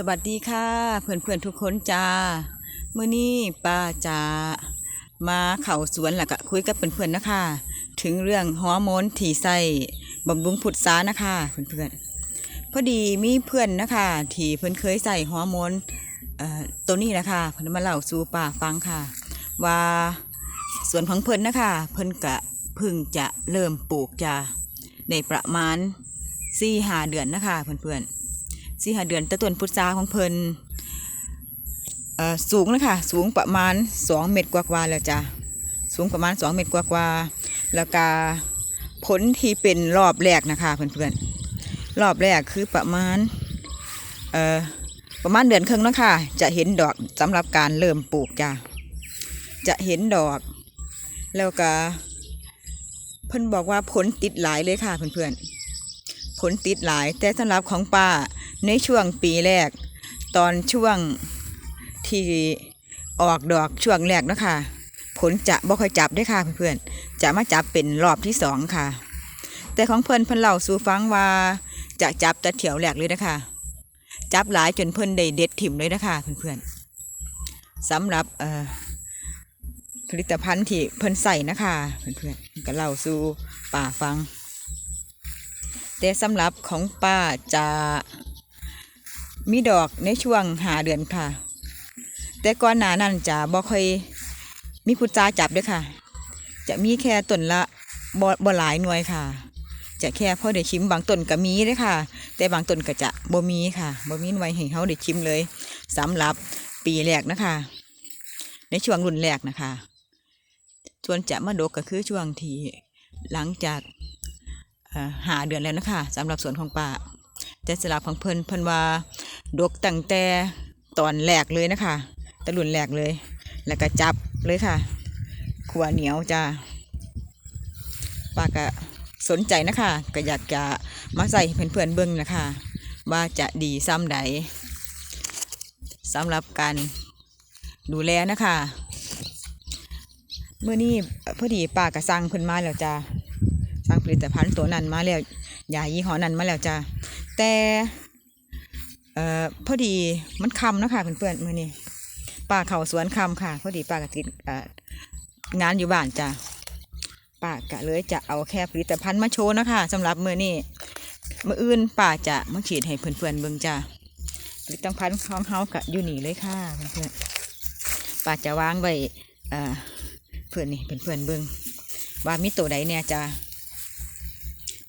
สวัสดีค่ะเพื่อนเพื่อนๆทุกคนจ้าเมื่อนี้ป้าจะมาเข่าสวนแล้วก็คุยกับเพื่อนเพื่อนๆนะคะ ถึงเรื่องฮอร์โมนที่ใส่บำรุงผุดซานะคะเพื่อนเพื่อนๆพอดีมีเพื่อนนะคะที่เพื่อนเคยใส่ฮอร์โมนตัวนี้นะคะเพื่อนมาเล่าสู่ป้าฟังค่ะ ว่าสวนของเพื่อนนะคะ เพื่อนกะพึ่งจะเริ่มปลูกจ้าในประมาณสี่หาเดือนนะคะเพื่อนๆ สี่หาเดือนต่ต้นพุทราของเพิ่นเอ่อสูงนะคะสูงประมาณสองเมตรกว่าๆแล้วจ้ะสูงประมาณสองเมตรกว่าๆแล้วก็ผลที่เป็นรอบแรกนะคะเพื่อนๆรอบแรกคือประมาณประมาณเดือนครึ่งแล้วค่ะจะเห็นดอกสำหรับการเริ่มปลูกจ้ะจะเห็นดอก แล้วก็เพิ่อนบอกว่าผลติดหลายเลยค่ะเพื่อนๆผลติดหลายแต่สำหรับของป้า ในช่วงปีแรก ตอนช่วงที่ออกดอกช่วงแรกนะคะผลจะบ่ค่อยจับได้ค่ะเพื่อนๆจะมาจับเป็นรอบที่สองค่ะ แต่ของเพิ่อนเพิ่นเล่าสู่ฟังว่าจะจับแต่เถียวแรกเลยนะคะ จับหลายจนเพิ่อนได้เด็ดถิ่มเลยนะคะเพื่อนๆสำหรับเอ่อผลิตภัณฑ์ที่เพิ่นใส่นะคะเพื่อนๆก็เล่าสู่ป่าฟัง แต่สำหรับของป้าจะ มีดอกในช่วงหาเดือนค่ะ แต่ก่อนหน้านั้นจะบ่ค่อยมีพุจาจับด้วยค่ะ จะมีแค่ต้นละบ่บ่หลายหน่วยค่ะ จะแค่พอได้ชิมบางต้นก็มีเด้ค่ะ แต่บางต้นก็จะบ่มีค่ะบ่มีหน่วยให้เฮาได้ชิมเลยสำหรับปีแรกนะคะ ในช่วงรุ่นแรกนะคะส่วนจะมาดกก็คือช่วงที่หลังจากหาเดือนแล้วนะคะสำหรับสวนของป้า แต่สำหรับของเพิ่นเพิ่นว่าดกตั้งแต่ตอนแรกเลยนะคะตะลุนแรกเลย แล้วก็จับเลยค่ะขัวเหนียวจ้าป้าก็สนใจนะคะก็อยากจะมาใส่ให้เพื่อนๆเบิ่งนะคะ ว่าจะดีซ้ำใดสำหรับการดูแลนะคะ เมื่อนี้พอดีป้าก็สั่งเพิ่นมาแล้วจ้า สั่งผลิตภัณฑ์ตัวนั้นมาแล้วยายี่ห้อนั้นมาแล้วจ้าแต่เอ่อพอดีมันคำนะคะเพื่อนๆมื่อนี้ป้าเขาสวนคำค่ะ พอดีป้ากติดงานอยู่บ้านจ้าป้าก็เลยจะเอาแค่ผลิตภัณฑ์มาโชว์นะคะสำหรับมื่อนี้มื่ออื่นป้าจะมาฉีดให้เพื่อนๆเบิ่งจ้าผลิตภัณฑ์ของเฮาก็อยู่นี่เลยค่ะเพื่อนๆป้าจะวางไว้เอ่อเพื่อนนี่เพื่อนๆเบิ่งว่ามีตัวใดเนี่ยจ้า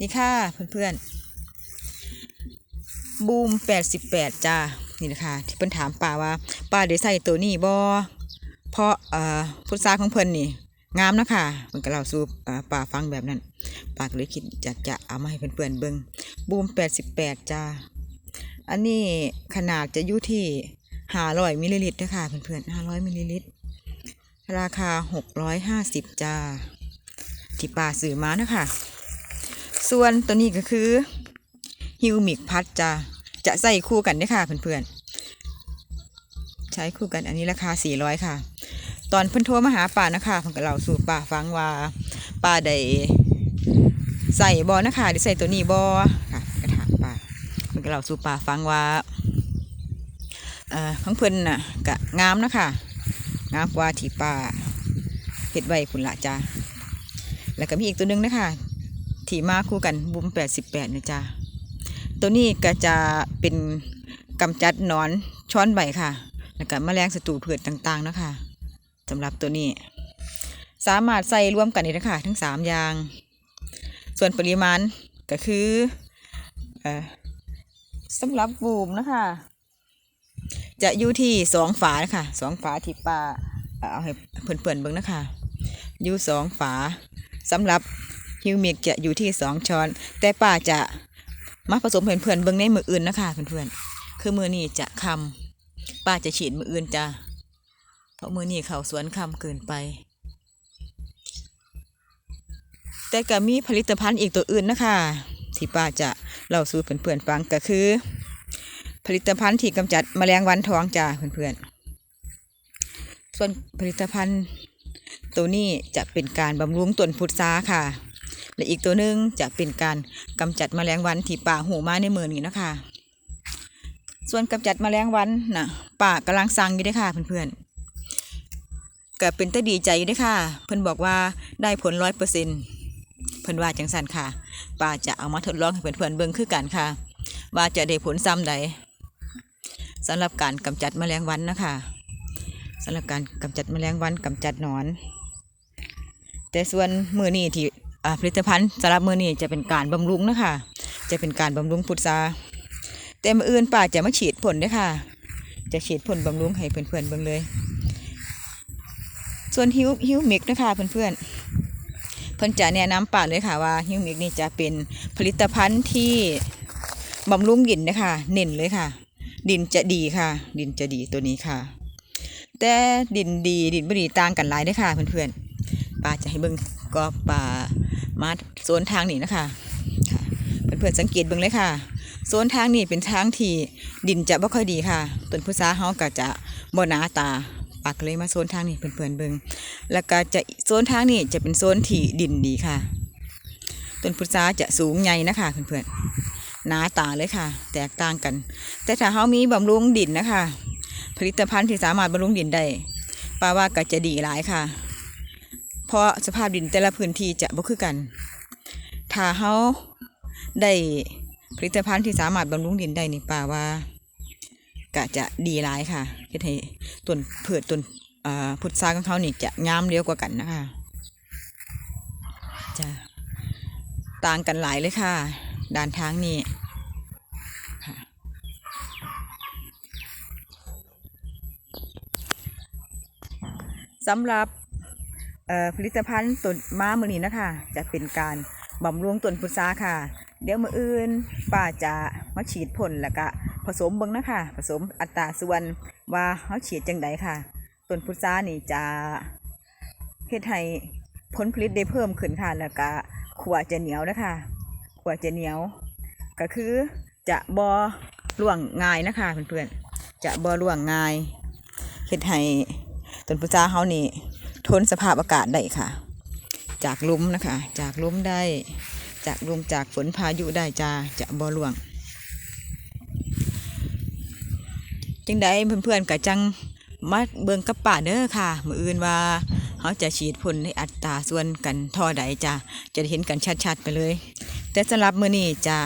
นี่ค่ะเพื่อนๆ บูมแปดสิบแปดจ้า นี่นะคะ ที่เพิ่นถามป้าว่าป้าได้ใส่ตัวนี้บ่เพราะเอ่อพุทราของเพิ่นนี่งามนะคะมันก็เล่าสู่ป้าฟังแบบนั้นป้าก็เลยคิดอยากจะเอามาให้เพื่อนๆเบิ่งบูมแปดสิบแปดจ้า อันนี้ขนาดจะอยู่ที่ห้าร้อยมิลลิลิตรนะคะเพื่อนๆห้าร้อยมิลลิลิตร ราคาหกร้อยห้าสิบจ้าที่ป้าซื้อมานะคะ ส่วนตัวนี้ก็คือฮิวมิกพัดจะจะใส่คู่กันเด้อค่ะเพื่อนๆ ใช้คู่กันอันนี้ราคา 400 ค่ะ ตอนเพิ่นโทรมาหาป้านะคะเพิ่นก็เล่าสู่ป้าฟังว่าป้าได้ใส่บอนะคะได้ใส่ตัวนี้บอค่ะก็ถามป้าเพิ่นก็เล่าสู่ป้าฟังว่าเอ่อของเพิ่นน่ะก็งามนะคะงามกว่าที่ป้าเฮ็ดไว้พุ่นละจ้าแล้วก็มีอีกตัวหนึงนะคะ ที่มาคู่กันบุมแปดสิบแปดนะจ๊ะตัวนี้ก็จะเป็นกำจัดนอนช้อนใบค่ะ แล้วก็แมลงศัตรูพืชต่างๆนะคะสำหรับตัวนี้ สามารถใส่รวมกันได้นะคะทั้งสามอย่าง ส่วนปริมาณก็คือเอ่อสำหรับบูมนะคะ จะอยู่ที่สองฝานะคะสองฝาที่ป้าเอาให้เพื่อนๆเบิ่งนะคะอยู่สองฝาสำหรับ ฮิวเมกจะอยู่ที่สองช้อน แต่ป้าจะมาผสมเพื่อนๆเบิ่งในมืออื่นนะคะเพื่อนๆคือมือนี้จะคำป้าจะฉีดมืออื่นจ้ะเพราะมือนี้เขาสวนคำเกินไป แต่ก็มีผลิตภัณฑ์อีกตัวอื่นนะคะที่ป้าจะเล่าสู่เพื่อนๆฟังก็คือ ผลิตภัณฑ์ที่กำจัดแมลงวันทองจ้าเพื่อนๆส่วนผลิตภัณฑ์ตัวนี้จะเป็นการบำรุงต้นพุทราค่ะ และอีกตัวหนึ่งจะเป็นการกำจัดแมลงวันที่ป่าหูมาในมือนี้นะคะ ส่วนกำจัดแมลงวันน่ะป้ากำลังสั่งอยู่ด้อค่ะเพื่อนๆก็เป็นตาดีใจอยู่ด้อค่ะ เพิ่อนบอกว่าได้ผลร้อยเปอร์เซ็นต์เพิ่อนว่าจังสันค่ะป้าจะเอามาทดลองให้เพื่อนๆเบิ่งคือกันค่ะ ว่าจะได้ผลซ้ำใดสำหรับการกำจัดแมลงวันนะคะสำหรับการกำจัดแมลงวันกำจัดหนอน แต่ส่วนมือนี้ที่ ผลิตภัณฑ์สำหรับมือนี้จะเป็นการบำรุงนะคะ จะเป็นการบำรุงพุทราแต่มืออื่นป้าจะมาฉีดพ่นเด้วยค่ะ จะฉีดพ่นบำรุงให้เพื่อนๆเบิ่งเลย ส่วนฮิวฮิวมิกนะคะเพื่อนๆเพิ่นจะแนะนำป้าเลยค่ะว่าฮิวมิกนี่จะเป็นผลิตภัณฑ์ที่บำรุงดินนะคะเน้นเลยค่ะ ดินจะดีค่ะ ดินจะดีตัวนี้ค่ะ แต่ดินดีดินไม่ดีต่างกันหลายเด้อค่ะเพื่อนๆป้าจะให้เบิ่งก็ป้า มาโซนทางนี้นะคะค่ะเพื่อนๆสังเกตเบิ่งเลยค่ะโซนทางนี้เป็นทางที่ดินจะบ่ค่อยดีค่ะต้นพุทราเฮาก็จะบ่หนาตาปากเลยมาโซนทางนี้เพื่อนๆเบิ่งแล้วก็จะโซนทางนี้จะเป็นโซนที่ดินดีค่ะต้นพุทราจะสูงใหญ่นะคะเพื่อนๆหนาตาเลยค่ะ แตกต่างกัน แต่ถ้าเฮามีบำรุงดินนะคะ ผลิตภัณฑ์ที่สามารถบำรุงดินได้ป้าว่าก็จะดีหลายค่ะ เพราะสภาพดินแต่ละพื้นที่จะบ่คือกัน ถ้าเฮาได้ผลิตภัณฑ์ที่สามารถบำรุงดินได้นี่ป้าว่าก็จะดีหลายค่ะเฮ็ดให้ต้นพืชต้นอ่าพุทราของเขานี่จะงามเร็วกว่ากันนะคะจะต่างกันหลายเลยค่ะ ด้านทางนี้สำหรับ ผลิตภัณฑ์ต้นม้ามือนี้นะคะ จะเป็นการบำรุงต้นพุทราค่ะ เดี๋ยวมืออื่นป้าจะมาฉีดพ่นแล้วก็ผสมเบิ้งนะคะผสมอัตราส่วนว่าเขาฉีดจังใดค่ะต้นพุทรานี่จะเฮ็ดให้ผลผลิตได้เพิ่มขึ้นค่ะแล้วก็ขัวจะเหนียวนะคะขัวจะเหนียว ก็คือจะบอร่วงง่ายนะคะเพื่อนๆจะบอร่วงง่ายเฮ็ดให้ต้นพุทราเฮานี่ ทนสภาพอากาศได้ค่ะ จากลมนะคะ จากลมได้ จากลมจากฝนพายุได้จะจะบ่ร่วง จังใดเพื่อนๆกับจังมาเบิ่งกับป่าเด้อค่ะ มืออื่นว่าเขาจะฉีดพ่นในอัตราส่วนกันท่อใดจะจะเห็นกันชัดๆไปเลย แต่สำหรับมือนี้จะ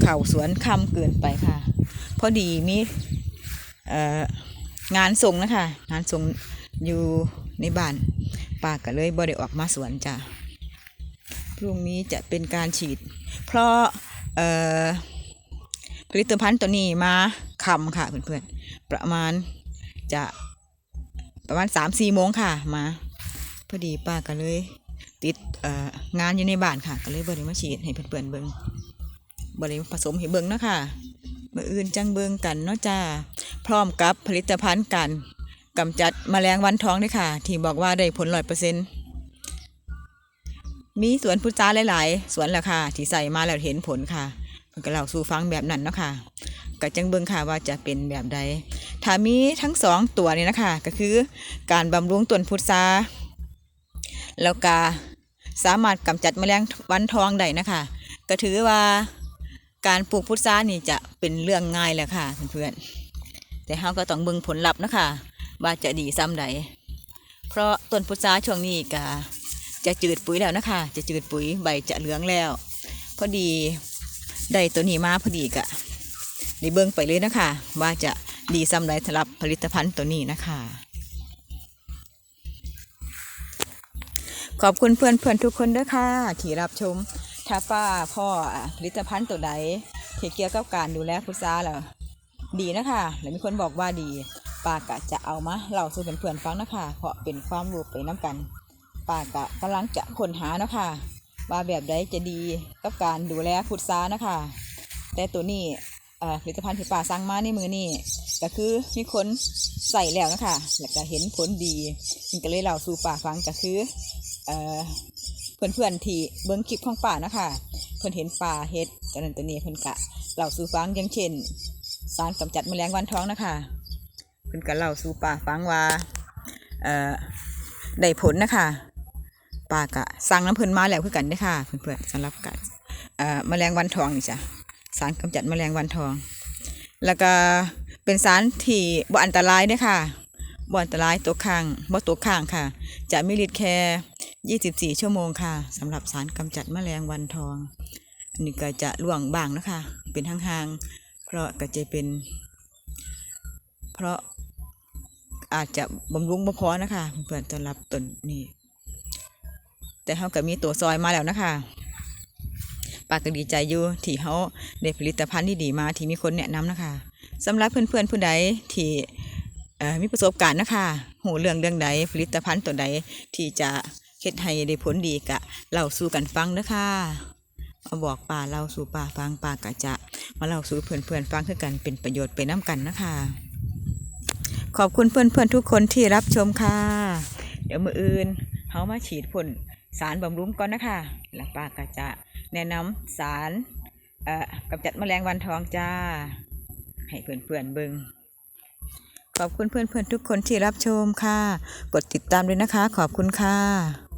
เข่าสวนคำเกินไปค่ะ พอดีมีเอ่องานส่งนะคะ งานส่งอยู่ ในบ้านป้าก็เลยบ่ได้ออกมาสวนจ้ะพรุ่งนี้จะเป็นการฉีด เพราะเอ่อผลิตภัณฑ์ตัวนี้มาคำค่ะเพื่อนๆประมาณจะประมาณสามสี่โมงค่ะมาพอดีป้าก็เลยติดเอ่องานอยู่ในบ้านค่ะ ก็เลยบ่ได้มาฉีดให้เพื่อนๆเบิ่งบ่ได้ผสมให้เบิ่งเนาะค่ะมื่ออื่นจังเบิ่งกันเนาะจ้าพร้อมกับผลิตภัณฑ์การ กำจัดแมลงวันท้องด้วยค่ะ ที่บอกว่าได้ผลร้อยเปอร์เซ็นต์มีสวนพุทราหลาย ๆ สวนแหละค่ะ ที่ใส่มาแล้วเห็นผลค่ะมันก็เล่าสู่ฟังแบบนั้นเนาะค่ะก็จังเบิ่งค่ะว่าจะเป็นแบบใดถ้ามีทั้งสองตัวนี้นะคะก็คือการบำรุงต้นพุทราแล้วก็สามารถกำจัดแมลงวันทองได้นะคะ ก็ถือว่าการปลูกพุทรานี่จะเป็นเรื่องง่ายแหละค่ะเพื่อนๆแต่เราก็ต้องเบิ่งผลลัพธ์นะคะ ว่าจะดีซ้ำใดเพราะต้นพุทราช่วงนี้ก็จะจืดปุ๋ยแล้วนะคะ จะจืดปุ๋ยใบจะเหลืองแล้ว พอดีได้ตัวนี้มาพอดีกะด้เบิ่งไปเลยนะคะ ว่าจะดีซ้ำใดสำหรับผลิตภัณฑ์ตัวนี้นะคะ ขอบคุณเพื่อนเพื่อนๆทุกคนด้วยค่ะ ที่รับชม ถ้าป้าพ่อผลิตภัณฑ์ตัวใดที่เกี่ยวกับการดูแลพุทราแล้วดีนะคะ แล้วมีคนบอกว่าดี ป้ากะจะเอามาเล่าสู่เพื่อนๆฟังนะคะเพราะเป็นความรู้ไปน้กันป้ากะกำลังจะค้นหานะคะว่าแบบใดจะดีกับการดูแลพุทรานะคะ แต่ตัวนี่ผลิตภัณฑ์ที่ป้าสั่งมาในมือนี่ก็คือมีคนใส่แล้วนะคะแล้วก็เห็นผลดีมันก็เลยเล่าสู่ป้าฟังก็คือเอ่อเพื่อนๆที่เบิ้งคลิปของป้านะคะเพื่อนเห็นป้าเฮ็ดจากนั้นตัวนี้เพื่อนกะเล่าสู่ฟังอย่างเช่น สารกำจัดแมลงวันท้องนะคะ เพิ่นก็เล่าสู่ป้าฟังว่าเอ่อได้ผลนะคะป้ากะสั่งน้ำเพิ่นมาแล้วคือกันเด้อค่ะเพื่อนๆสำหรับการเอ่อแมลงวันทองนี่จ้ะสารกำจัดแมลงวันทอง แล้วก็เป็นสารที่บ่อันตรายเด้อค่ะบ่อันตรายตัวข้างบ่ตัวข้างค่ะ จะมีฤทธิ์แค่ 24 ชั่วโมงค่ะสำหรับสารกำจัดแมลงวันทองอันนี้ก็จะล่วงบางนะคะ เป็นห่างๆเพราะก็จะเป็น เพราะ อาจจะบำรุงบ่พอนะคะเพื่อนต้อนรับต้นนี้ แต่เขาก็มีตัวซอยมาแล้วนะคะปาก็ดีใจอยู่ที่เขาได้ผลิตภัณฑ์ที่ดีมาที่มีคนแนะนำนะคะสำหรับเพื่อนๆผู้ใดที่มีประสบการณ์นะคะหูเรื่องเรื่องใดผลิตภัณฑ์ตัวใดที่จะเฮ็ดให้ได้ผลดีกะเล่าสู่กันฟังนะคะมาบอกป่าเล่าสู่ป่าฟังป่ากะจะ มาเล่าสู่เพื่อนๆฟังคือกันเป็นประโยชน์ไปน้กันนะคะ ขอบคุณเพื่อนๆทุกคนที่รับชมค่ะ เดี๋ยวมืออื่นเขามาฉีดพ่นสารบำรุงก่อนนะคะแล้วป้าก็จะแนะนำสารเอ่อกำจัดแมลงวันทองจ้า ให้เพื่อนๆเบิงขอบคุณเพื่อนๆทุกคนที่รับชมค่ะ กดติดตามด้วยนะคะ ขอบคุณค่ะ